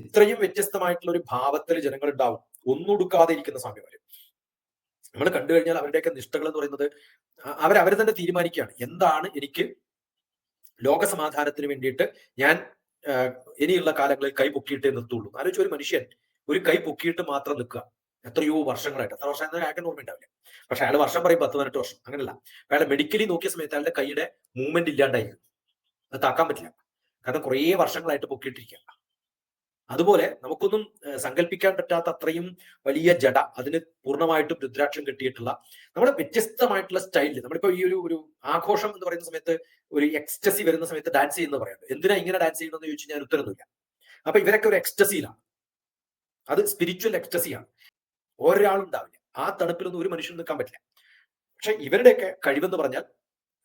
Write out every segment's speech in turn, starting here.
ഇത്രയും വ്യത്യസ്തമായിട്ടുള്ള ഒരു ഭാവത്തിൽ ജനങ്ങൾ ഉണ്ടാവും ഒന്നുടുക്കാതെ ഇരിക്കുന്ന സ്വാമിമാര്. നമ്മൾ കണ്ടു കഴിഞ്ഞാൽ അവരുടെയൊക്കെ നിഷ്ഠകൾ എന്ന് പറയുന്നത് അവർ അവർ തന്നെ തീരുമാനിക്കുകയാണ്. എന്താണ് എനിക്ക് ലോകസമാധാനത്തിന് വേണ്ടിയിട്ട് ഞാൻ ഇനിയുള്ള കാലങ്ങളിൽ കൈ പൊക്കിയിട്ടേ നിർത്തുള്ളൂ ആലോചിച്ച ഒരു മനുഷ്യൻ ഒരു കൈ പൊക്കിയിട്ട് മാത്രം നിൽക്കുക. എത്രയോ വർഷങ്ങളായിട്ട്. എത്ര വർഷം എന്നാൽ ഓർമ്മ ഉണ്ടാവില്ല. പക്ഷെ അയാൾ വർഷം പറയും പത്ത് പതിനെട്ട് വർഷം. അങ്ങനെയല്ല അയാളെ മെഡിക്കലി നോക്കിയ സമയത്ത് അയാളുടെ കൈയുടെ മൂവ്മെന്റ് ഇല്ലാണ്ടായിരുന്നു. അത് താക്കാൻ പറ്റില്ല. കാരണം കുറേ വർഷങ്ങളായിട്ട് പൊക്കിയിട്ടിരിക്കുക. അതുപോലെ നമുക്കൊന്നും സങ്കല്പിക്കാൻ പറ്റാത്ത അത്രയും വലിയ ജട അതിന് പൂർണമായിട്ടും രുദ്രാക്ഷം കെട്ടിയിട്ടുള്ള നമ്മുടെ വ്യത്യസ്തമായിട്ടുള്ള സ്റ്റൈലിൽ നമ്മളിപ്പോ ഈ ഒരു ഒരു ആഘോഷം എന്ന് പറയുന്ന സമയത്ത് ഒരു എക്സ്റ്റസി വരുന്ന സമയത്ത് ഡാൻസ് ചെയ്യുന്ന പറയാം എന്തിനാ ഇങ്ങനെ ഡാൻസ് ചെയ്യണമെന്ന് ചോദിച്ചു ഞാൻ ഉത്തരമൊന്നുമില്ല. അപ്പൊ ഇവരൊക്കെ ഒരു എക്സ്റ്റസിയിലാണ് അത് സ്പിരിച്വൽ എക്സ്റ്റസിയാണ് ഒരാളുണ്ടാവില്ല. ആ തണുപ്പിലൊന്നും ഒരു മനുഷ്യൻ നിൽക്കാൻ പറ്റില്ല. പക്ഷെ ഇവരുടെയൊക്കെ കഴിവെന്ന് പറഞ്ഞാൽ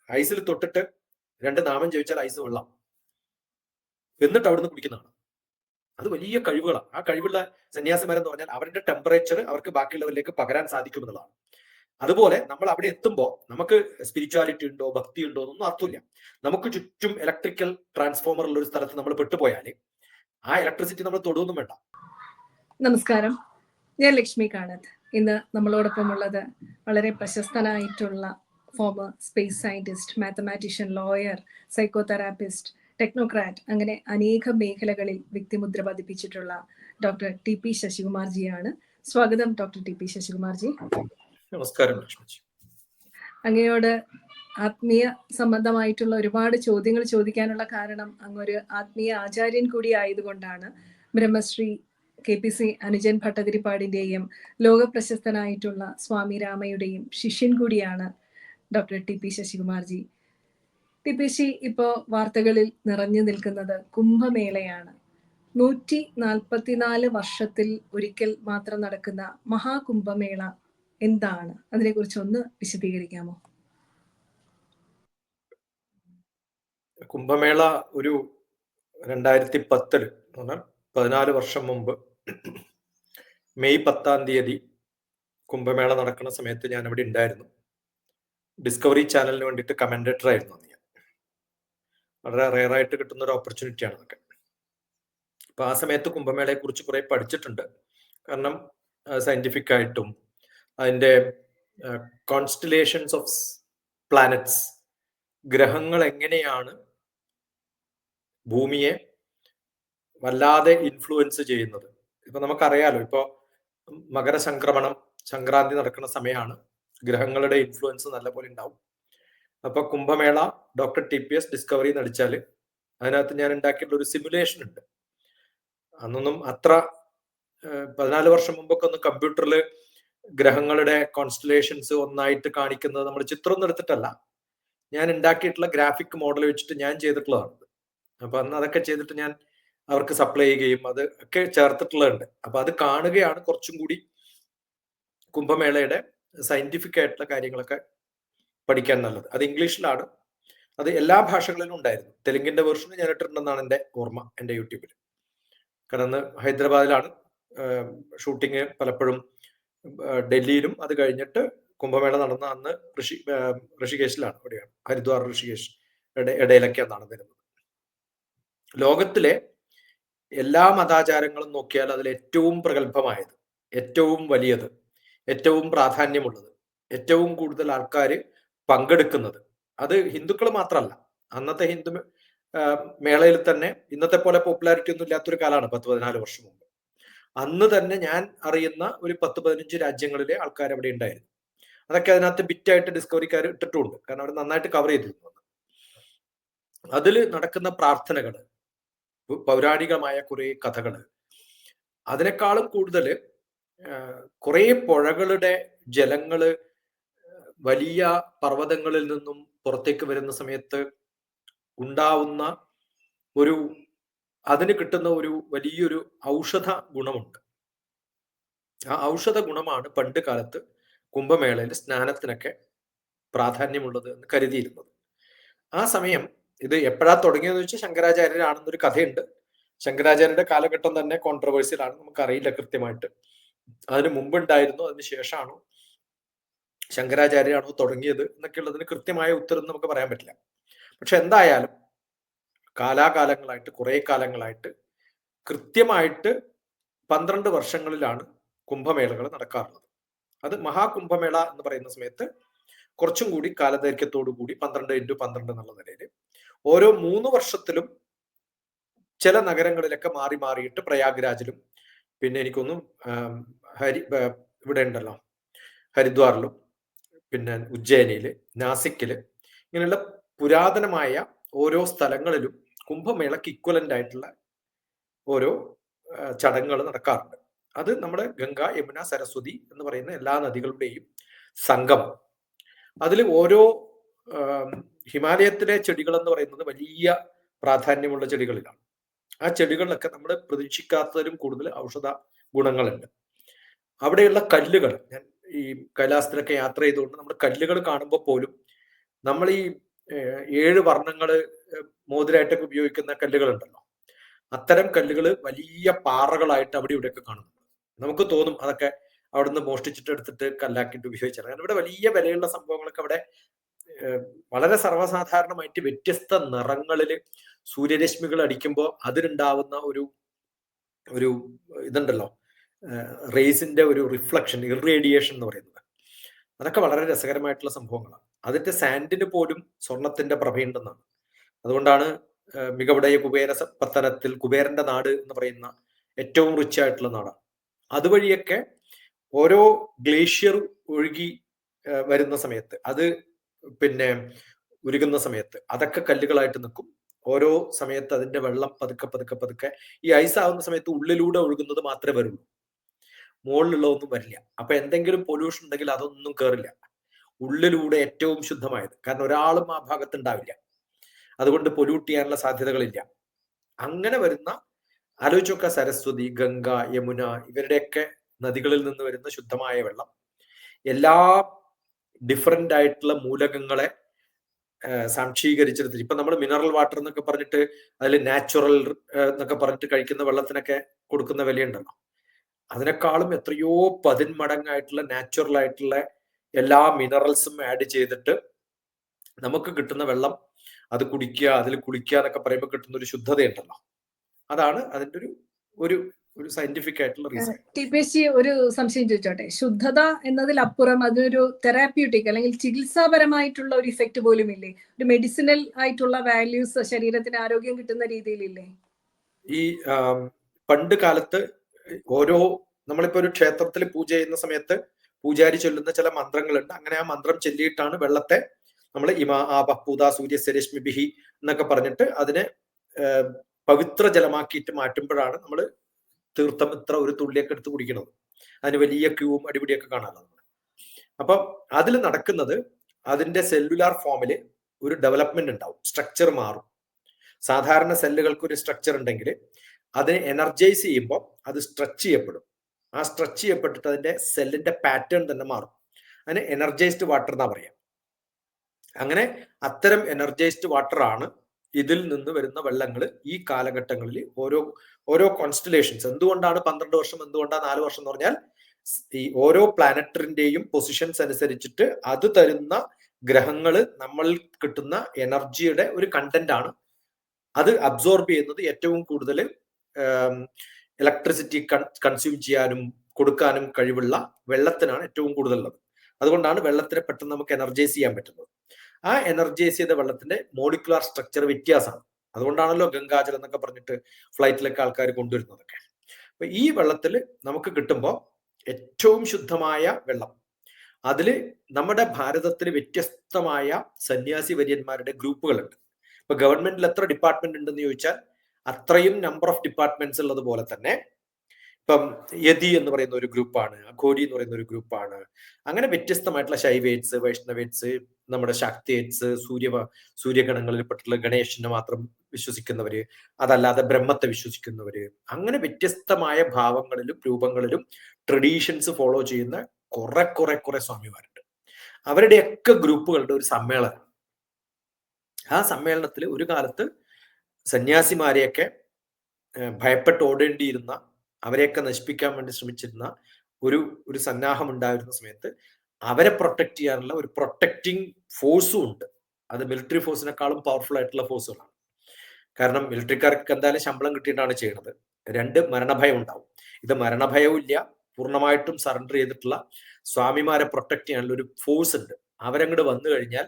ഐസിൽ തൊട്ടിട്ട് രണ്ട് നാമം ചോദിച്ചാൽ ഐസ് വെള്ളം. എന്നിട്ട് അവിടുന്ന് കുടിക്കുന്നതാണ്. അത് വലിയ കഴിവുകളാണ്. ആ കഴിവുള്ള സന്യാസിമാരെന്ന് പറഞ്ഞാൽ അവരുടെ ടെമ്പറേച്ചർ അവർക്ക് ബാക്കിയുള്ളവരിലേക്ക് പകരാൻ സാധിക്കും സാധിക്കുമെന്നുള്ളതാണ്. അതുപോലെ നമ്മൾ അവിടെ എത്തുമ്പോൾ നമുക്ക് സ്പിരിച്വാലിറ്റി ഉണ്ടോ ഭക്തി ഉണ്ടോ എന്നൊന്നും അർത്ഥമില്ല. നമുക്ക് ചുറ്റും ഇലക്ട്രിക്കൽ ട്രാൻസ്ഫോമർ ഉള്ള ഒരു സ്ഥലത്ത് നമ്മൾ പെട്ടുപോയാൽ ആ ഇലക്ട്രിസിറ്റി നമ്മൾ തൊടുവൊന്നും വേണ്ട. നമസ്കാരം. ഞാൻ ലക്ഷ്മി കാണത്ത്. ഇന്ന് നമ്മളോടൊപ്പം ഉള്ളത് വളരെ പ്രശസ്തനായിട്ടുള്ള former space scientist mathematician lawyer psychotherapist technocrat അങ്ങനെ അനേക മേഖലകളിൽ വ്യക്തിമുദ്ര പതിപ്പിച്ചിട്ടുള്ള ഡോക്ടർ ടി പി ശശികുമാർജിയാണ്. സ്വാഗതം ഡോക്ടർ ടി പി ശശികുമാർജി. നമസ്കാരം അങ്ങയോട് ആത്മീയ സംബന്ധമായിട്ടുള്ള ഒരുപാട് ചോദ്യങ്ങൾ ചോദിക്കാനുള്ള കാരണം അങ്ങൊരു ആത്മീയ ആചാര്യൻ കൂടി ആയതുകൊണ്ടാണ് ബ്രഹ്മശ്രീ കെ പി സി അനുജൻ ഭട്ടതിരിപ്പാടിന്റെയും ലോക പ്രശസ്തനായിട്ടുള്ള സ്വാമി രാമയുടെയും ശിഷ്യൻ കൂടിയാണ് doctor T P Sasikumarji. T ഇപ്പോ വാർത്തകളിൽ നിറഞ്ഞു നിൽക്കുന്നത് കുംഭമേളയാണ്. നൂറ്റി നാൽപ്പത്തിനാല് വർഷത്തിൽ ഒരിക്കൽ മാത്രം നടക്കുന്ന മഹാകുംഭമേള എന്താണ്? അതിനെക്കുറിച്ച് ഒന്ന് വിശദീകരിക്കാമോ? കുംഭമേള ഒരു രണ്ടായിരത്തി പത്തിൽ പതിനാല് വർഷം മുമ്പ് മെയ് പത്താം തീയതി കുംഭമേള നടക്കുന്ന സമയത്ത് ഞാൻ അവിടെ ഉണ്ടായിരുന്നു. ഡിസ്കവറി ചാനലിന് വേണ്ടിയിട്ട് കമന്റേറ്റർ ആയിരുന്നു വളരെ റെയറായിട്ട് കിട്ടുന്ന ഒരു ഓപ്പർച്യൂണിറ്റിയാണ് അതൊക്കെ. അപ്പൊ ആ സമയത്ത് കുംഭമേളയെ കുറിച്ച് കുറെ പഠിച്ചിട്ടുണ്ട്. കാരണം സയന്റിഫിക് ആയിട്ടും അതിന്റെ കോൺസ്റ്റലേഷൻസ് ഓഫ് പ്ലാനറ്റ്സ് ഗ്രഹങ്ങൾ എങ്ങനെയാണ് ഭൂമിയെ വല്ലാതെ ഇൻഫ്ലുവൻസ് ചെയ്യുന്നത്. ഇപ്പൊ നമുക്കറിയാലോ ഇപ്പോ മകരസംക്രമണം സംക്രാന്തി നടക്കുന്ന സമയമാണ് ഗ്രഹങ്ങളുടെ ഇൻഫ്ലുവൻസ് നല്ലപോലെ ഉണ്ടാവും. അപ്പൊ Kumbh Mela doctor T P S discovery നടിച്ചാൽ അതിനകത്ത് ഞാൻ ഉണ്ടാക്കിയിട്ടുള്ള ഒരു സിമുലേഷൻ ഉണ്ട്. അന്നൊന്നും അത്ര പതിനാല് വർഷം മുമ്പൊക്കെ ഒന്ന് കമ്പ്യൂട്ടറിൽ ഗ്രഹങ്ങളുടെ കോൺസ്റ്റലേഷൻസ് ഒന്നായിട്ട് കാണിക്കുന്നത് നമ്മൾ ചിത്രം എടുത്തിട്ടല്ല. ഞാൻ ഉണ്ടാക്കിയിട്ടുള്ള ഗ്രാഫിക് മോഡൽ വെച്ചിട്ട് ഞാൻ ചെയ്തിട്ടുള്ളതാണ് അപ്പൊ അന്ന് അതൊക്കെ ചെയ്തിട്ട് ഞാൻ അവർക്ക് സപ്ലൈ ചെയ്യുകയും അത് ഒക്കെ ചേർത്തിട്ടുള്ളതുണ്ട്. അപ്പൊ അത് കാണുകയാണ് കുറച്ചും കൂടി കുംഭമേളയുടെ സയന്റിഫിക് ആയിട്ടുള്ള കാര്യങ്ങളൊക്കെ പഠിക്കാൻ നല്ലത്. അത് ഇംഗ്ലീഷിലാണ്. അത് എല്ലാ ഭാഷകളിലും ഉണ്ടായിരുന്നു. തെലുങ്കിന്റെ വേർഷൻ ഞാൻ ഇട്ടിട്ടുണ്ടെന്നാണ് എന്റെ ഓർമ്മ എന്റെ യൂട്യൂബിൽ. കാരണം ഹൈദരാബാദിലാണ് ഷൂട്ടിങ് പലപ്പോഴും ഡൽഹിയിലും അത് കഴിഞ്ഞിട്ട് കുംഭമേള നടന്ന അന്ന് ഋഷി ഋഷികേശിലാണ് അവിടെയാണ്. ഹരിദ്വാർ ഋഷികേശ് ഇടയിലൊക്കെയാണ് നടന്നിരുന്നത് ലോകത്തിലെ എല്ലാ മതാചാരങ്ങളും നോക്കിയാൽ അതിൽ ഏറ്റവും പ്രഗത്ഭമായത് ഏറ്റവും വലിയത് ഏറ്റവും പ്രാധാന്യമുള്ളത് ഏറ്റവും കൂടുതൽ ആൾക്കാർ പങ്കെടുക്കുന്നത്. അത് ഹിന്ദുക്കൾ മാത്രമല്ല. അന്നത്തെ ഹിന്ദു മേളയിൽ തന്നെ ഇന്നത്തെ പോലെ പോപ്പുലാരിറ്റി ഒന്നും ഇല്ലാത്തൊരു കാലമാണ് പത്ത് പതിനാല് വർഷം മുമ്പ്. അന്ന് തന്നെ ഞാൻ അറിയുന്ന ഒരു പത്ത് പതിനഞ്ച് രാജ്യങ്ങളിലെ ആൾക്കാർ അവിടെ ഉണ്ടായിരുന്നു. അതൊക്കെ അതിനകത്ത് ബിറ്റായിട്ട് ഡിസ്കവറിക്കാർ ഇട്ടിട്ടുണ്ട്. കാരണം അവർ നന്നായിട്ട് കവർ ചെയ്തിരുന്നു അതിൽ നടക്കുന്ന പ്രാർത്ഥനകൾ പൗരാണികമായ കുറെ കഥകൾ അതിനേക്കാളും കൂടുതൽ കുറെ പുഴകളുടെ ജലങ്ങൾ വലിയ പർവതങ്ങളിൽ നിന്നും പുറത്തേക്ക് വരുന്ന സമയത്ത് ഉണ്ടാവുന്ന ഒരു അതിന് കിട്ടുന്ന ഒരു വലിയൊരു ഔഷധ ഗുണമുണ്ട്. ആ ഔഷധ ഗുണമാണ് പണ്ട് കാലത്ത് കുംഭമേളയിൽ സ്നാനത്തിനൊക്കെ പ്രാധാന്യമുള്ളത് എന്ന് കരുതിയിരുന്നത്. ആ സമയം ഇത് എപ്പോഴാ തുടങ്ങിയെന്ന് വെച്ചാൽ ശങ്കരാചാര്യരാണെന്നൊരു കഥയുണ്ട്. ശങ്കരാചാര്യരുടെ കാലഘട്ടം തന്നെ കോൺട്രവേഴ്സ്യലാണ് നമുക്കറിയില്ല കൃത്യമായിട്ട്. അതിന് മുമ്പുണ്ടായിരുന്നു അതിന് ശേഷമാണോ ശങ്കരാചാര്യയാണോ തുടങ്ങിയത് എന്നൊക്കെയുള്ളതിന് കൃത്യമായ ഉത്തരം നമുക്ക് പറയാൻ പറ്റില്ല. പക്ഷെ എന്തായാലും കാലാകാലങ്ങളായിട്ട് കുറെ കാലങ്ങളായിട്ട് കൃത്യമായിട്ട് പന്ത്രണ്ട് വർഷങ്ങളിലാണ് കുംഭമേളകൾ നടക്കാറുള്ളത്. അത് മഹാകുംഭമേള എന്ന് പറയുന്ന സമയത്ത് കുറച്ചും കൂടി കാലദൈർഘ്യത്തോടു കൂടി പന്ത്രണ്ട് ഇന്റു പന്ത്രണ്ട് എന്നുള്ള നിലയിൽ ഓരോ മൂന്ന് വർഷത്തിലും ചില നഗരങ്ങളിലൊക്കെ മാറി മാറിയിട്ട് പ്രയാഗ്രാജിലും പിന്നെ എനിക്കൊന്നും ഹരി ഇവിടെ ഉണ്ടല്ലോ ഹരിദ്വാറിലും പിന്നെ ഉജ്ജയിനിയിൽ നാസിക്കിൽ ഇങ്ങനെയുള്ള പുരാതനമായ ഓരോ സ്ഥലങ്ങളിലും കുംഭമേളക്ക് ഇക്വലന്റ് ആയിട്ടുള്ള ഓരോ ചടങ്ങുകൾ നടക്കാറുണ്ട്. അത് നമ്മുടെ ഗംഗ യമുന സരസ്വതി എന്ന് പറയുന്ന എല്ലാ നദികളുടെയും സംഗമം. അതിൽ ഓരോ ഹിമാലയത്തിലെ ചെടികൾ എന്ന് പറയുന്നത് വലിയ പ്രാധാന്യമുള്ള ചെടികളിലാണ്. ആ ചെടികളിലൊക്കെ നമ്മൾ പ്രതീക്ഷിക്കാത്തതിലും കൂടുതൽ ഔഷധ ഗുണങ്ങളുണ്ട്. അവിടെയുള്ള കല്ലുകൾ ഞാൻ ഈ കൈലാസത്തിലൊക്കെ യാത്ര ചെയ്തുകൊണ്ട് നമ്മൾ കല്ലുകൾ കാണുമ്പോൾ പോലും നമ്മൾ ഈ ഏഴ് വർണങ്ങൾ മോതിരായിട്ടൊക്കെ ഉപയോഗിക്കുന്ന കല്ലുകൾ ഉണ്ടല്ലോ അത്തരം കല്ലുകൾ വലിയ പാറകളായിട്ട് അവിടെ ഇവിടെയൊക്കെ കാണുന്നുണ്ട്. നമുക്ക് തോന്നും അതൊക്കെ അവിടുന്ന് മോഷ്ടിച്ചിട്ട് എടുത്തിട്ട് കല്ലാക്കിയിട്ട് ഉപയോഗിച്ചാണ്. കാരണം ഇവിടെ വലിയ വിലയുള്ള സംഭവങ്ങളൊക്കെ അവിടെ വളരെ സർവസാധാരണമായിട്ട് വ്യത്യസ്ത നിറങ്ങളിൽ സൂര്യരശ്മികൾ അടിക്കുമ്പോൾ അതിനുണ്ടാവുന്ന ഒരു ഒരു ഇതുണ്ടല്ലോ. റേസിന്റെ ഒരു റിഫ്ലക്ഷൻ ഇറേഡിയേഷൻ എന്ന് പറയുന്നത്. അതൊക്കെ വളരെ രസകരമായിട്ടുള്ള സംഭവങ്ങളാണ്. അതിന്റെ സാൻഡിന് പോലും സ്വർണത്തിന്റെ പ്രഭയുണ്ടെന്നാണ്. അതുകൊണ്ടാണ് മികവുടയ കുബേര പത്തനത്തിൽ കുബേരന്റെ നാട് എന്ന് പറയുന്ന ഏറ്റവും റിച്ച് ആയിട്ടുള്ള നാടാണ്. അതുവഴിയൊക്കെ ഓരോ ഗ്ലേഷ്യർ ഒഴുകി വരുന്ന സമയത്ത് അത് പിന്നെ ഉരുകുന്ന സമയത്ത് അതൊക്കെ കല്ലുകളായിട്ട് നിൽക്കും. ഓരോ സമയത്ത് അതിന്റെ വെള്ളം പതുക്കെ പതുക്കെ പതുക്കെ ഈ ഐസ് ആവുന്ന സമയത്ത് ഉള്ളിലൂടെ ഒഴുകുന്നത് മാത്രമേ വരുള്ളൂ. മുകളിലുള്ളതൊന്നും വരില്ല. അപ്പൊ എന്തെങ്കിലും പൊല്യൂഷൻ ഉണ്ടെങ്കിൽ അതൊന്നും കയറില്ല ഉള്ളിലൂടെ ഏറ്റവും ശുദ്ധമായത്. കാരണം ഒരാളും ആ ഭാഗത്ത് ഉണ്ടാവില്ല അതുകൊണ്ട് പൊല്യൂട്ട് ചെയ്യാനുള്ള സാധ്യതകളില്ല. അങ്ങനെ വരുന്ന ആലോചിച്ചൊക്കെ സരസ്വതി ഗംഗ യമുന ഇവരുടെയൊക്കെ നദികളിൽ നിന്ന് വരുന്ന ശുദ്ധമായ വെള്ളം. എല്ലാ ഡിഫറെന്റ് ആയിട്ടുള്ള മൂലകങ്ങളെ സംക്ഷീകരിച്ചെടുത്തിട്ട് ഇപ്പൊ നമ്മൾ മിനറൽ വാട്ടർ എന്നൊക്കെ പറഞ്ഞിട്ട് അതിൽ നാച്ചുറൽ എന്നൊക്കെ പറഞ്ഞിട്ട് കഴിക്കുന്ന വെള്ളത്തിനൊക്കെ കൊടുക്കുന്ന വിലയുണ്ടല്ലോ. അതിനേക്കാളും എത്രയോ പതിന്മടങ്ങായിട്ടുള്ള നാച്ചുറൽ ആയിട്ടുള്ള എല്ലാ മിനറൽസും ആഡ് ചെയ്തിട്ട് നമുക്ക് കിട്ടുന്ന വെള്ളം അത് കുടിക്കുക അതിൽ കുളിക്കുക എന്നൊക്കെ പറയുമ്പോൾ കിട്ടുന്ന ഒരു ശുദ്ധതയുണ്ടല്ലോ. അതാണ് അതിന്റെ ഒരു ഒരു ഒരു സയന്റിഫിക് ആയിട്ടുള്ള റീസൺ ടി പി എസ് ഒരു സംശയം ചോദിച്ചോട്ടെ? ശുദ്ധത എന്നതിലപ്പുറം അതൊരു തെറാപ്യൂട്ടിക് അല്ലെങ്കിൽ ചികിത്സാപരമായിട്ടുള്ള ഒരു ഇഫക്റ്റ് പോലും ഇല്ലേ? ഒരു മെഡിസിനൽ ആയിട്ടുള്ള വാല്യൂസ് ശരീരത്തിന് ആരോഗ്യം കിട്ടുന്ന രീതിയിലില്ലേ? ഈ പണ്ട് കാലത്ത് ഓരോ നമ്മളിപ്പോ ഒരു ക്ഷേത്രത്തിൽ പൂജ ചെയ്യുന്ന സമയത്ത് പൂജാരി ചൊല്ലുന്ന ചില മന്ത്രങ്ങളുണ്ട്. അങ്ങനെ ആ മന്ത്രം ചൊല്ലിയിട്ടാണ് വെള്ളത്തെ നമ്മൾ ഇമാ ആ പൂത സൂര്യ സരശ്മി ബിഹി എന്നൊക്കെ പറഞ്ഞിട്ട് അതിനെ പവിത്ര ജലമാക്കിയിട്ട് മാറ്റുമ്പോഴാണ് നമ്മൾ തീർത്ഥം ഇത്ര ഒരു തുള്ളിയൊക്കെ എടുത്ത് കുടിക്കുന്നത്. അതിന് വലിയ ക്യൂവും അടിപിടിയൊക്കെ കാണാറുണ്ട് അപ്പം അതിൽ നടക്കുന്നത് അതിന്റെ സെല്ലുലാർ ഫോമിൽ ഒരു ഡെവലപ്മെന്റ് ഉണ്ടാവും. സ്ട്രക്ചർ മാറും. സാധാരണ സെല്ലുകൾക്ക് ഒരു സ്ട്രക്ചർ ഉണ്ടെങ്കിൽ അതിനെ എനർജൈസ് ചെയ്യുമ്പോൾ അത് സ്ട്രെച്ച് ചെയ്യപ്പെടും. ആ സ്ട്രെച്ച് ചെയ്യപ്പെട്ടിട്ട് അതിന്റെ സെല്ലിന്റെ പാറ്റേൺ തന്നെ മാറും. അതിന് എനർജൈസ്ഡ് വാട്ടർ എന്നാ പറയാം. അങ്ങനെ അത്തരം എനർജൈസ്ഡ് വാട്ടർ ആണ് ഇതിൽ നിന്ന് വരുന്ന വെള്ളങ്ങൾ ഈ കാലഘട്ടങ്ങളിൽ ഓരോ ഓരോ കോൺസ്റ്റലേഷൻസ് എന്തുകൊണ്ടാണ് പന്ത്രണ്ട് വർഷം എന്തുകൊണ്ടാണ് നാല് വർഷം എന്ന് പറഞ്ഞാൽ ഈ ഓരോ പ്ലാനറ്ററിന്റെയും പൊസിഷൻസ് അനുസരിച്ചിട്ട് അത് തരുന്ന ഗ്രഹങ്ങൾ നമ്മൾ കിട്ടുന്ന എനർജിയുടെ ഒരു കണ്ടന്റ് ആണ്. അത് അബ്സോർബ് ചെയ്യുന്നത് ഏറ്റവും കൂടുതൽ ഇലക്ട്രിസിറ്റി കൺസ്യൂം ചെയ്യാനും കൊടുക്കാനും കഴിവുള്ള വെള്ളത്തിനാണ് ഏറ്റവും കൂടുതലുള്ളത്. അതുകൊണ്ടാണ് വെള്ളത്തിനെ പെട്ടെന്ന് നമുക്ക് എനർജൈസ് ചെയ്യാൻ പറ്റുന്നത്. ആ എനർജൈസ് ചെയ്ത വെള്ളത്തിന്റെ മോളിക്കുലാർ സ്ട്രക്ചർ വ്യത്യാസമാണ്. അതുകൊണ്ടാണല്ലോ ഗംഗാജലം എന്നൊക്കെ പറഞ്ഞിട്ട് ഫ്ലൈറ്റിലൊക്കെ ആൾക്കാർ കൊണ്ടുവരുന്നതൊക്കെ. അപ്പൊ ഈ വെള്ളത്തിൽ നമുക്ക് കിട്ടുമ്പോൾ ഏറ്റവും ശുദ്ധമായ വെള്ളം അതിൽ നമ്മുടെ ഭാരതത്തിൽ വ്യത്യസ്തമായ സന്യാസി വര്യന്മാരുടെ ഗ്രൂപ്പുകളുണ്ട്. ഇപ്പൊ ഗവൺമെന്റിൽ എത്ര ഡിപ്പാർട്ട്മെന്റ് ഉണ്ടെന്ന് ചോദിച്ചാൽ അത്രയും നമ്പർ ഓഫ് ഡിപ്പാർട്ട്മെന്റ്സ് ഉള്ളത് പോലെ തന്നെ ഇപ്പം യതി എന്ന് പറയുന്ന ഒരു ഗ്രൂപ്പാണ് അഘോരി എന്ന് പറയുന്ന ഒരു ഗ്രൂപ്പാണ് അങ്ങനെ വ്യത്യസ്തമായിട്ടുള്ള ശൈവേറ്റ്സ് വൈഷ്ണവേറ്റ്സ് നമ്മുടെ ശക്തിയേറ്റ്സ് സൂര്യ സൂര്യഗണങ്ങളിൽ പെട്ടുള്ള ഗണേശനെ മാത്രം വിശ്വസിക്കുന്നവര് അതല്ലാതെ ബ്രഹ്മത്തെ വിശ്വസിക്കുന്നവര്. അങ്ങനെ വ്യത്യസ്തമായ ഭാവങ്ങളിലും രൂപങ്ങളിലും ട്രഡീഷൻസ് ഫോളോ ചെയ്യുന്ന കുറെ കുറെ കുറെ സ്വാമിമാരുണ്ട്. അവരുടെയൊക്കെ ഗ്രൂപ്പുകളുടെ ഒരു സമ്മേളനം. ആ സമ്മേളനത്തിൽ ഒരു കാലത്ത് സന്യാസിമാരെയൊക്കെ ഭയപ്പെട്ട് ഓടേണ്ടിയിരുന്ന അവരെയൊക്കെ നശിപ്പിക്കാൻ വേണ്ടി ശ്രമിച്ചിരുന്ന ഒരു ഒരു സന്നാഹം ഉണ്ടായിരുന്ന സമയത്ത് അവരെ പ്രൊട്ടക്ട് ചെയ്യാനുള്ള ഒരു പ്രൊട്ടക്റ്റിംഗ് ഫോഴ്സും ഉണ്ട്. അത് മിലിറ്ററി ഫോഴ്സിനെക്കാളും പവർഫുൾ ആയിട്ടുള്ള ഫോഴ്സുകളാണ് കാരണം മിലിറ്ററിക്കാർക്ക് എന്തായാലും ശമ്പളം കിട്ടിയിട്ടാണ് ചെയ്യുന്നത് രണ്ട് മരണഭയം ഉണ്ടാവും. ഇത് മരണഭയവും ഇല്ല. പൂർണമായിട്ടും സറണ്ടർ ചെയ്തിട്ടുള്ള സ്വാമിമാരെ പ്രൊട്ടക്ട് ചെയ്യാനുള്ള ഒരു ഫോഴ്സ് ഉണ്ട്. അവരങ്ങോട്ട് വന്നു കഴിഞ്ഞാൽ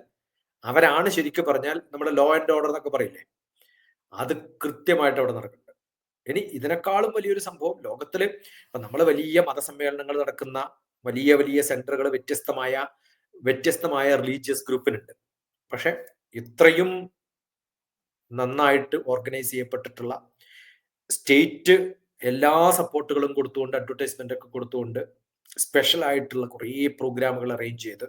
അവരാണ് ശരിക്കും പറഞ്ഞാൽ നമ്മുടെ ലോ ആൻഡ് ഓർഡർ എന്നൊക്കെ പറയില്ലേ? അത് കൃത്യമായിട്ട് അവിടെ നടക്കുന്നുണ്ട്. ഇനി ഇതിനേക്കാളും വലിയൊരു സംഭവം ലോകത്തിൽ ഇപ്പൊ നമ്മൾ വലിയ മതസമ്മേളനങ്ങൾ നടക്കുന്ന വലിയ വലിയ സെന്ററുകൾ വ്യത്യസ്തമായ വ്യത്യസ്തമായ റിലീജിയസ് ഗ്രൂപ്പിനുണ്ട് പക്ഷെ ഇത്രയും നന്നായിട്ട് ഓർഗനൈസ് ചെയ്യപ്പെട്ടിട്ടുള്ള സ്റ്റേറ്റ് എല്ലാ സപ്പോർട്ടുകളും കൊടുത്തുകൊണ്ട് അഡ്വർടൈസ്മെന്റ് ഒക്കെ കൊടുത്തുകൊണ്ട് സ്പെഷ്യൽ ആയിട്ടുള്ള കുറേ പ്രോഗ്രാമുകൾ അറേഞ്ച് ചെയ്ത്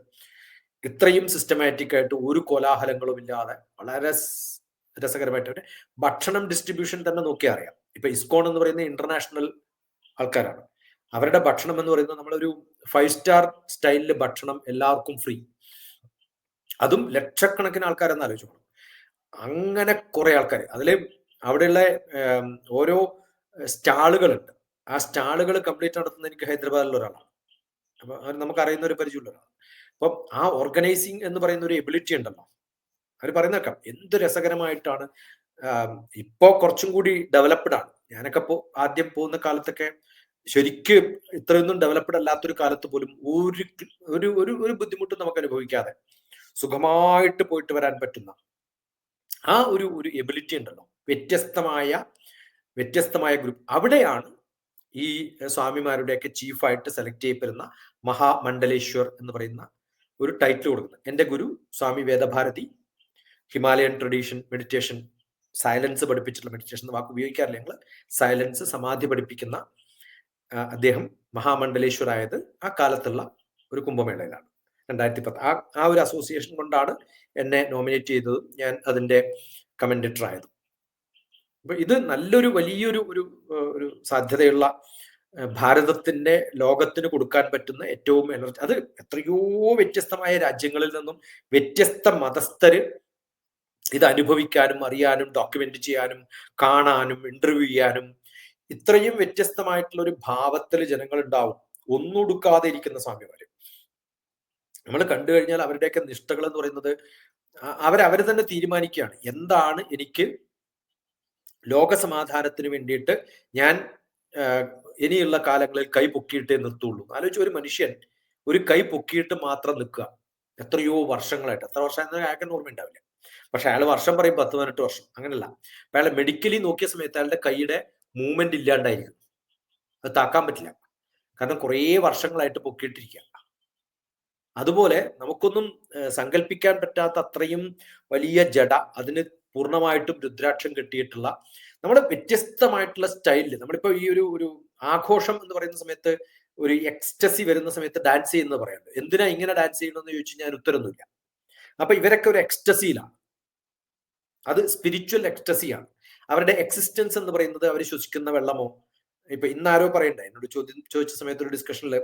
ഇത്രയും സിസ്റ്റമാറ്റിക് ആയിട്ട് ഒരു കോലാഹലങ്ങളും ഇല്ലാതെ വളരെ രസകരമായിട്ട് ഭക്ഷണം ഡിസ്ട്രിബ്യൂഷൻ തന്നെ നോക്കിയാൽ അറിയാം. ഇപ്പൊ ഇസ്കോൺ എന്ന് പറയുന്ന ഇന്റർനാഷണൽ ആൾക്കാരാണ്. അവരുടെ ഭക്ഷണം എന്ന് പറയുന്നത് നമ്മളൊരു ഫൈവ് സ്റ്റാർ സ്റ്റൈലിൽ ഭക്ഷണം എല്ലാവർക്കും ഫ്രീ അതും ലക്ഷക്കണക്കിന് ആൾക്കാരെന്ന് ആലോചിച്ചു അങ്ങനെ കുറെ ആൾക്കാർ അതിലെ അവിടെയുള്ള ഓരോ സ്റ്റാളുകളുണ്ട്. ആ സ്റ്റാളുകൾ കംപ്ലീറ്റ് നടത്തുന്ന എനിക്ക് ഹൈദരാബാദിലുള്ള ഒരാളാണ്. അപ്പൊ നമുക്ക് അറിയുന്ന ഒരു പരിചയമുള്ള ഒരാളാണ്. അപ്പം ആ ഓർഗനൈസിങ് എന്ന് പറയുന്ന ഒരു എബിലിറ്റി ഉണ്ടല്ലോ. അവർ പറയുന്നേക്കാം എന്ത് രസകരമായിട്ടാണ് ഇപ്പോ കുറച്ചും കൂടി ഡെവലപ്ഡ് ആണ്. ഞാനൊക്കെ പോ ആദ്യം പോകുന്ന കാലത്തൊക്കെ ശരിക്കും ഇത്രയൊന്നും ഡെവലപ്ഡ് അല്ലാത്തൊരു കാലത്ത് പോലും ഒരു ഒരു ഒരു ഒരു ബുദ്ധിമുട്ടും നമുക്ക് അനുഭവിക്കാതെ സുഖമായിട്ട് പോയിട്ട് വരാൻ പറ്റുന്ന ആ ഒരു ഒരു എബിലിറ്റി ഉണ്ടല്ലോ. വ്യത്യസ്തമായ വ്യത്യസ്തമായ ഗ്രൂപ്പ് അവിടെയാണ് ഈ സ്വാമിമാരുടെയൊക്കെ ചീഫായിട്ട് സെലക്ട് ചെയ്യപ്പെടുന്ന മഹാമണ്ഡലേശ്വർ എന്ന് പറയുന്ന ഒരു ടൈറ്റിൽ കൊടുക്കുന്നത്. എന്റെ guru Swami Vedabharati Himalayan tradition meditation silence പഠിപ്പിച്ചിട്ടുള്ള meditation എന്ന വാക്ക് ഉപയോഗിക്കാറില്ല ഞങ്ങൾ സൈലൻസ് സമാധി പഠിപ്പിക്കുന്ന അദ്ദേഹം മഹാമണ്ഡലേശ്വർ ആയത് ആ കാലത്തുള്ള ഒരു കുംഭമേളയിലാണ്. രണ്ടായിരത്തി പത്ത് ആ ആ ഒരു അസോസിയേഷൻ കൊണ്ടാണ് എന്നെ നോമിനേറ്റ് ചെയ്തത് ഞാൻ അതിന്റെ കമൻഡേറ്റർ ആയതും. അപ്പൊ ഇത് നല്ലൊരു വലിയൊരു ഒരു ഒരു സാധ്യതയുള്ള ഭാരതത്തിന്റെ ലോകത്തിന് കൊടുക്കാൻ പറ്റുന്ന ഏറ്റവും എനർജി അത് എത്രയോ വ്യത്യസ്തമായ രാജ്യങ്ങളിൽ നിന്നും വ്യത്യസ്ത മതസ്ഥര് ഇത് അനുഭവിക്കാനും അറിയാനും ഡോക്യുമെന്റ് ചെയ്യാനും കാണാനും ഇന്റർവ്യൂ ചെയ്യാനും ഇത്രയും വ്യത്യസ്തമായിട്ടുള്ള ഒരു ഭാവത്തിൽ ജനങ്ങൾ ഉണ്ടാവും ഒന്നൊടുക്കാതെ ഇരിക്കുന്ന സ്വാമിമാര്. നമ്മൾ കണ്ടു കഴിഞ്ഞാൽ അവരുടെയൊക്കെ നിഷ്ഠകൾ എന്ന് പറയുന്നത് അവരവർ തന്നെ തീരുമാനിക്കുകയാണ്. എന്താണ് എനിക്ക് ലോകസമാധാനത്തിന് വേണ്ടിയിട്ട് ഞാൻ ഇനിയുള്ള കാലങ്ങളിൽ കൈ പൊക്കിയിട്ടേ നിർത്തുള്ളൂ. ആലോചിച്ച് ഒരു മനുഷ്യൻ ഒരു കൈ പൊക്കിയിട്ട് മാത്രം നിൽക്കുക. എത്രയോ വർഷങ്ങളായിട്ട്. എത്ര വർഷം അയാൾക്ക് ഓർമ്മ ഉണ്ടാവില്ല പക്ഷെ അയാൾ വർഷം പറയും പത്ത് പതിനെട്ട് വർഷം. അങ്ങനല്ല. അപ്പൊ അയാൾ മെഡിക്കലി നോക്കിയ സമയത്ത് അയാളുടെ കൈയുടെ മൂവ്മെന്റ് ഇല്ലാണ്ടായിരിക്കും. അത് താക്കാൻ പറ്റില്ല. കാരണം കുറേ വർഷങ്ങളായിട്ട് പൊക്കിയിട്ടിരിക്കുക. അതുപോലെ നമുക്കൊന്നും സങ്കല്പിക്കാൻ പറ്റാത്ത അത്രയും വലിയ ജട അതിന് പൂർണമായിട്ടും രുദ്രാക്ഷം കെട്ടിയിട്ടുള്ള നമ്മുടെ വ്യത്യസ്തമായിട്ടുള്ള സ്റ്റൈലിൽ നമ്മളിപ്പോ ഈ ഒരു ഒരു ആഘോഷം എന്ന് പറയുന്ന സമയത്ത് ഒരു എക്സ്റ്റസി വരുന്ന സമയത്ത് ഡാൻസ് ചെയ്യുന്നത് പറയുന്നത് എന്തിനാ ഇങ്ങനെ ഡാൻസ് ചെയ്യണമെന്ന് ചോദിച്ചു ഞാൻ ഉത്തരമൊന്നുമില്ല. അപ്പൊ ഇവരൊക്കെ ഒരു എക്സ്റ്റസിയിലാണ് അത് സ്പിരിച്വൽ എക്സ്റ്റസിയാണ് അവരുടെ എക്സിസ്റ്റൻസ് എന്ന് പറയുന്നത് അവർ ശ്വസിക്കുന്ന വെള്ളമോ? ഇപ്പൊ ഇന്ന് ആരോ പറയണ്ട? എന്നോട് ചോദ്യം ചോദിച്ച സമയത്ത് ഒരു ഡിസ്കഷനിൽ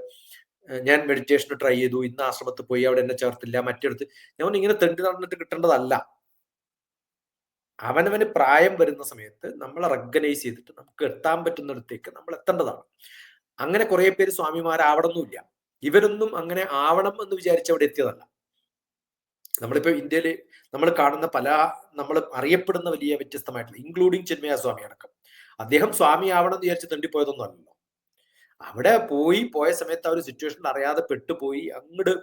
ഞാൻ മെഡിറ്റേഷൻ ട്രൈ ചെയ്തു. ഇന്ന് ആശ്രമത്ത് പോയി അവിടെ എന്നെ ചേർത്തില്ല മറ്റെടുത്ത്. ഞാൻ ഇങ്ങനെ തെണ്ടി നടന്നിട്ട് കിട്ടേണ്ടതല്ല. അവനവന് പ്രായം വരുന്ന സമയത്ത് നമ്മൾ റെക്കഗ്നൈസ് ചെയ്തിട്ട് നമുക്ക് എത്താൻ പറ്റുന്നിടത്തേക്ക് നമ്മൾ എത്തേണ്ടതാണ്. അങ്ങനെ കുറെ പേര് സ്വാമിമാരാവണമെന്നില്ല ഇവരൊന്നും അങ്ങനെ ആവണം എന്ന് വിചാരിച്ച് അവിടെ എത്തിയതല്ല. നമ്മളിപ്പോ ഇന്ത്യയിൽ നമ്മൾ കാണുന്ന പല നമ്മൾ അറിയപ്പെടുന്ന വലിയ വ്യത്യസ്തമായിട്ടുള്ള ഇൻക്ലൂഡിങ് ചിന്മയ സ്വാമി അടക്കം. അദ്ദേഹം സ്വാമി ആവണം എന്ന് വിചാരിച്ച് തണ്ടിപ്പോയതൊന്നും അല്ലല്ലോ. അവിടെ പോയി പോയ സമയത്ത് ആ ഒരു സിറ്റുവേഷനിൽ അറിയാതെ പെട്ടുപോയി അങ്ങോട്ട്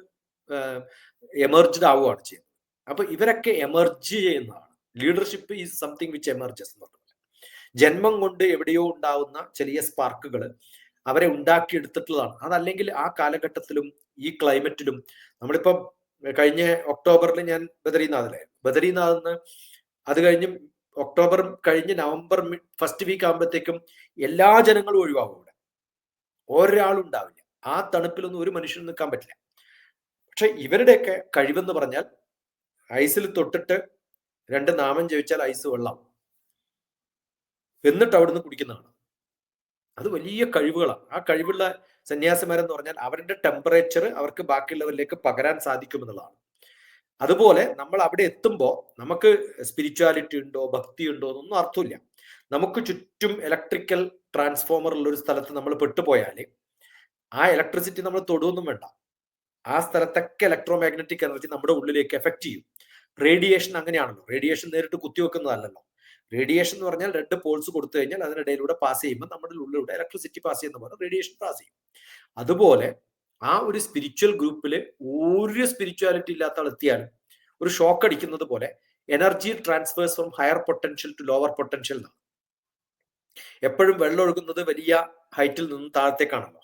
എമർജ്ഡ് ആവുകയാണ് ചെയ്യുന്നത് അപ്പൊ ഇവരൊക്കെ എമർജ് ചെയ്യുന്നതാണ്. Leadership is something which emerges എന്ന് പറഞ്ഞാൽ ജന്മം കൊണ്ട് എവിടെയോ ഉണ്ടാവുന്ന ചെറിയ സ്പാർക്കുകൾ അവരെ ഉണ്ടാക്കിയെടുത്തിട്ടുള്ളതാണ്. അതല്ലെങ്കിൽ ആ കാലഘട്ടത്തിലും ഈ ക്ലൈമറ്റിലും നമ്മളിപ്പം കഴിഞ്ഞ ഒക്ടോബറിൽ ഞാൻ ബദരീനാഥിലായിരുന്നു. ബദരീനാഥിന്ന് അത് കഴിഞ്ഞ് ഒക്ടോബർ കഴിഞ്ഞ് നവംബർ ഫസ്റ്റ് വീക്ക് ആകുമ്പോഴത്തേക്കും എല്ലാ ജനങ്ങളും ഒഴിവാകും ഇവിടെ. ഒരാളും ഉണ്ടാവില്ല. ആ തണുപ്പിലൊന്നും ഒരു മനുഷ്യനും നിൽക്കാൻ പറ്റില്ല. പക്ഷെ ഇവരുടെയൊക്കെ കഴിവെന്ന് പറഞ്ഞാൽ ഐസിൽ തൊട്ടിട്ട് രണ്ട് നാമം ചോദിച്ചാൽ ഐസ് വെള്ളം. എന്നിട്ട് അവിടുന്ന് കുടിക്കുന്നതാണ്. അത് വലിയ കഴിവുകളാണ് ആ കഴിവുള്ള സന്യാസിമാരെന്ന് പറഞ്ഞാൽ അവരുടെ ടെമ്പറേച്ചർ അവർക്ക് ബാക്കിയുള്ളവരിലേക്ക് പകരാൻ സാധിക്കുമെന്നുള്ളതാണ് അതുപോലെ നമ്മൾ അവിടെ എത്തുമ്പോൾ നമുക്ക് സ്പിരിച്വാലിറ്റി ഉണ്ടോ ഭക്തി ഉണ്ടോ എന്നൊന്നും അർത്ഥമില്ല. നമുക്ക് ചുറ്റും ഇലക്ട്രിക്കൽ ട്രാൻസ്ഫോമർ ഉള്ള ഒരു സ്ഥലത്ത് നമ്മൾ പെട്ടുപോയാൽ ആ ഇലക്ട്രിസിറ്റി നമ്മൾ തൊടുവൊന്നും വേണ്ട. ആ സ്ഥലത്തൊക്കെ ഇലക്ട്രോ മാഗ്നറ്റിക് എനർജി നമ്മുടെ ഉള്ളിലേക്ക് എഫക്ട് ചെയ്യും. റേഡിയേഷൻ അങ്ങനെയാണല്ലോ. റേഡിയേഷൻ നേരിട്ട് കുത്തിവെക്കുന്നതല്ലല്ലോ. റേഡിയേഷൻ എന്ന് പറഞ്ഞാൽ രണ്ട് പോൾസ് കൊടുത്തു കഴിഞ്ഞാൽ അതിനിടയിലൂടെ പാസ് ചെയ്യുമ്പോൾ നമ്മുടെ ഉള്ളിലൂടെ ഇലക്ട്രിസിറ്റി പാസ് ചെയ്യുന്ന പോലെ റേഡിയേഷൻ പാസ് ചെയ്യും. അതുപോലെ ആ ഒരു സ്പിരിച്വൽ ഗ്രൂപ്പിൽ ഒരു സ്പിരിച്വാലിറ്റി ഇല്ലാത്ത ആൾ ഒരു ഷോക്ക് അടിക്കുന്നത് പോലെ energy transfers from higher potential to lower potential എന്നാണ്. എപ്പോഴും വെള്ളം ഒഴുകുന്നത് വലിയ ഹൈറ്റിൽ നിന്ന് താഴത്തേക്കാണല്ലോ.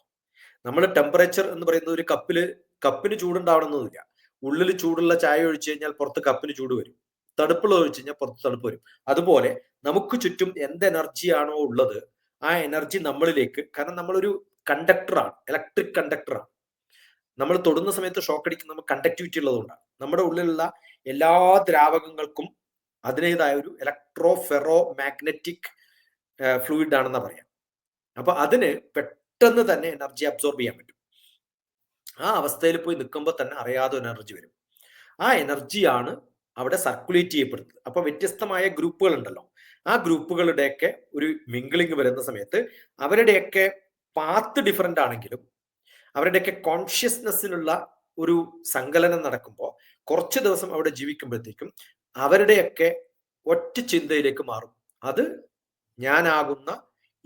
നമ്മൾ ടെമ്പറേച്ചർ എന്ന് പറയുന്നത് ഒരു കപ്പിൽ കപ്പിന് ചൂടുണ്ടാവണമെന്നില്ല. ഉള്ളിൽ ചൂടുള്ള ചായ ഒഴിച്ചു കഴിഞ്ഞാൽ പുറത്ത് കപ്പിന് ചൂട് വരും. തണുപ്പുള്ള വെച്ച് കഴിഞ്ഞാൽ പുറത്ത് തണുപ്പ് വരും. അതുപോലെ നമുക്ക് ചുറ്റും എന്ത് എനർജിയാണോ ഉള്ളത് ആ എനർജി നമ്മളിലേക്ക് കാരണം നമ്മളൊരു കണ്ടക്ടറാണ് ഇലക്ട്രിക് കണ്ടക്ടറാണ് നമ്മൾ തൊടുന്ന സമയത്ത് ഷോക്ക് അടിക്കുന്ന നമുക്ക് കണ്ടക്ടിവിറ്റി ഉള്ളതുകൊണ്ടാണ്. നമ്മുടെ ഉള്ളിലുള്ള എല്ലാ ദ്രാവകങ്ങൾക്കും അതിന്റെതായ ഒരു ഇലക്ട്രോ ഫെറോ മാഗ്നറ്റിക് ഫ്ലൂയിഡ് ആണെന്ന് പറയാം. അപ്പൊ അതിന് പെട്ടെന്ന് തന്നെ എനർജി അബ്സോർബ് ചെയ്യാൻ പറ്റും. ആ അവസ്ഥയിൽ പോയി നിൽക്കുമ്പോൾ തന്നെ അറിയാതെ എനർജി വരും. ആ എനർജിയാണ് അവിടെ സർക്കുലേറ്റ് ചെയ്യപ്പെടുന്നത്. അപ്പൊ വ്യത്യസ്തമായ ഗ്രൂപ്പുകൾ ഉണ്ടല്ലോ ആ ഗ്രൂപ്പുകളുടെയൊക്കെ ഒരു മിങ്കിളിങ് വരുന്ന സമയത്ത് അവരുടെയൊക്കെ പാത്ത് ഡിഫറെന്റ് ആണെങ്കിലും അവരുടെയൊക്കെ കോൺഷ്യസ്നെസ്സിലുള്ള ഒരു സങ്കലനം നടക്കുമ്പോൾ കുറച്ച് ദിവസം അവിടെ ജീവിക്കുമ്പോഴത്തേക്കും അവരുടെയൊക്കെ ഒറ്റ ചിന്തയിലേക്ക് മാറും. അത് ഞാനാകുന്ന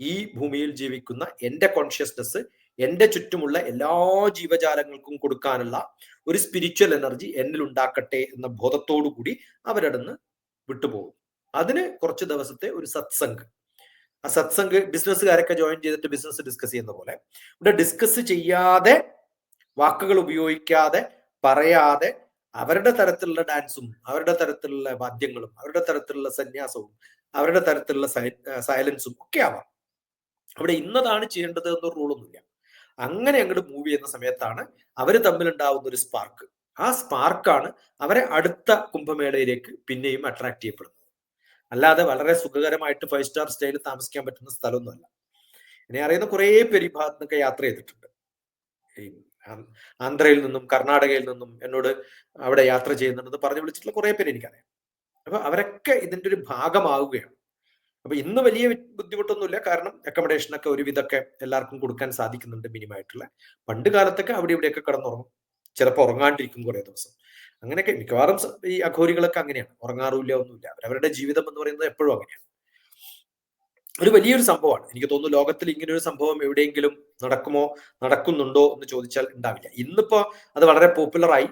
ഈ ഭൂമിയിൽ ജീവിക്കുന്ന എന്റെ കോൺഷ്യസ്നെസ് എന്റെ ചുറ്റുമുള്ള എല്ലാ ജീവജാലങ്ങൾക്കും കൊടുക്കാനുള്ള ഒരു സ്പിരിച്വൽ എനർജി എന്നിൽ ഉണ്ടാക്കട്ടെ എന്ന ബോധത്തോടു കൂടി അവരടന്ന് വിട്ടുപോകും. അതിന് കുറച്ച് ദിവസത്തെ ഒരു സത്സംഗ്. ആ സത്സംഗ് ബിസിനസ്സുകാരൊക്കെ ജോയിൻ ചെയ്തിട്ട് ബിസിനസ് ഡിസ്കസ് ചെയ്യുന്ന പോലെ. ഇവിടെ ഡിസ്കസ് ചെയ്യാതെ വാക്കുകൾ ഉപയോഗിക്കാതെ പറയാതെ അവരുടെ തരത്തിലുള്ള ഡാൻസും അവരുടെ തരത്തിലുള്ള വാദ്യങ്ങളും അവരുടെ തരത്തിലുള്ള സന്യാസവും അവരുടെ തരത്തിലുള്ള സൈലൻസും ഒക്കെ ആവാം. അവിടെ ഇന്നതാണ് ചെയ്യേണ്ടത് എന്നൊരു റൂളൊന്നുമില്ല അങ്ങനെ അങ്ങോട്ട് മൂവ് ചെയ്യുന്ന സമയത്താണ് അവർ തമ്മിലുണ്ടാവുന്ന ഒരു സ്പാർക്ക് ആ സ്പാർക്കാണ് അവരെ അടുത്ത കുംഭമേളയിലേക്ക് പിന്നെയും അട്രാക്ട് ചെയ്യപ്പെടുന്നത്. അല്ലാതെ വളരെ സുഖകരമായിട്ട് ഫൈവ് സ്റ്റാർ സ്റ്റേയിൽ താമസിക്കാൻ പറ്റുന്ന സ്ഥലമൊന്നുമല്ല. എന്നെ അറിയുന്ന കുറേ പേര് ഈ ഭാഗത്തൊക്കെ യാത്ര ചെയ്തിട്ടുണ്ട്. ആന്ധ്രയിൽ നിന്നും കർണാടകയിൽ നിന്നും എന്നോട് അവിടെ യാത്ര ചെയ്യുന്നുണ്ടെന്ന് പറഞ്ഞു വിളിച്ചിട്ടുള്ള കുറേ പേര് എനിക്കറിയാം. അപ്പൊ അവരൊക്കെ ഇതിന്റെ ഒരു ഭാഗമാവുകയാണ്. അപ്പൊ ഇന്ന് വലിയ ബുദ്ധിമുട്ടൊന്നുമില്ല. കാരണം അക്കോമഡേഷൻ ഒക്കെ ഒരുവിധമൊക്കെ എല്ലാവർക്കും കൊടുക്കാൻ സാധിക്കുന്നുണ്ട് മിനിമായിട്ടുള്ള പണ്ട് കാലത്തൊക്കെ അവിടെ ഇവിടെയൊക്കെ കിടന്നുറങ്ങും. ചിലപ്പോൾ ഉറങ്ങാണ്ടിരിക്കും കുറേ ദിവസം. അങ്ങനെയൊക്കെ മിക്കവാറും ഈ അഘോരികളൊക്കെ അങ്ങനെയാണ്. ഉറങ്ങാറില്ല ഒന്നുമില്ല. അവരവരുടെ ജീവിതം എന്ന് പറയുന്നത് എപ്പോഴും അങ്ങനെയാണ്. ഒരു വലിയൊരു സംഭവമാണ്. എനിക്ക് തോന്നുന്നു ലോകത്തിൽ ഇങ്ങനെ ഒരു സംഭവം എവിടെയെങ്കിലും നടക്കുമോ നടക്കുന്നുണ്ടോ എന്ന് ചോദിച്ചാൽ ഉണ്ടാവില്ല. ഇന്നിപ്പോ അത് വളരെ പോപ്പുലറായി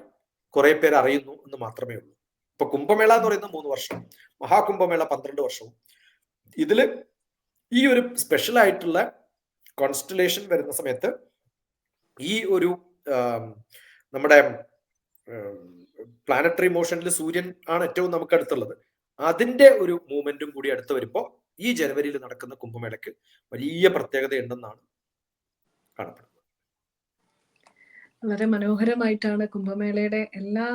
കുറെ പേര് അറിയുന്നു എന്ന് മാത്രമേ ഉള്ളൂ. ഇപ്പൊ കുംഭമേള എന്ന് പറയുന്നത് മൂന്ന് വർഷം. മഹാകുംഭമേള പന്ത്രണ്ട് വർഷവും. ഇതിൽ ഈ ഒരു സ്പെഷ്യൽ ആയിട്ടുള്ള കോൺസ്റ്റലേഷൻ വരുന്ന സമയത്ത് ഈ ഒരു നമ്മുടെ പ്ലാനറ്ററി മോഷനിൽ സൂര്യൻ ആണ് ഏറ്റവും നമുക്ക് അടുത്തുള്ളത്. അതിന്റെ ഒരു മൂവ്മെന്റും കൂടി അടുത്ത് വരുമ്പോൾ ഈ ജനുവരിയിൽ നടക്കുന്ന കുംഭമേളയ്ക്ക് വലിയ പ്രത്യേകത ഉണ്ടെന്നാണ് കാണപ്പെടുന്നത്. വളരെ മനോഹരമായിട്ടാണ് കുംഭമേളയുടെ എല്ലാ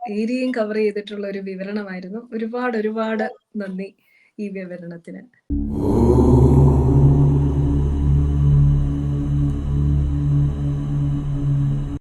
ഏരിയയും കവർ ചെയ്തിട്ടുള്ള ഒരു വിവരണമായിരുന്നു. ഒരുപാട് ഒരുപാട് നന്ദി. ഈ വിവരണത്തിന്.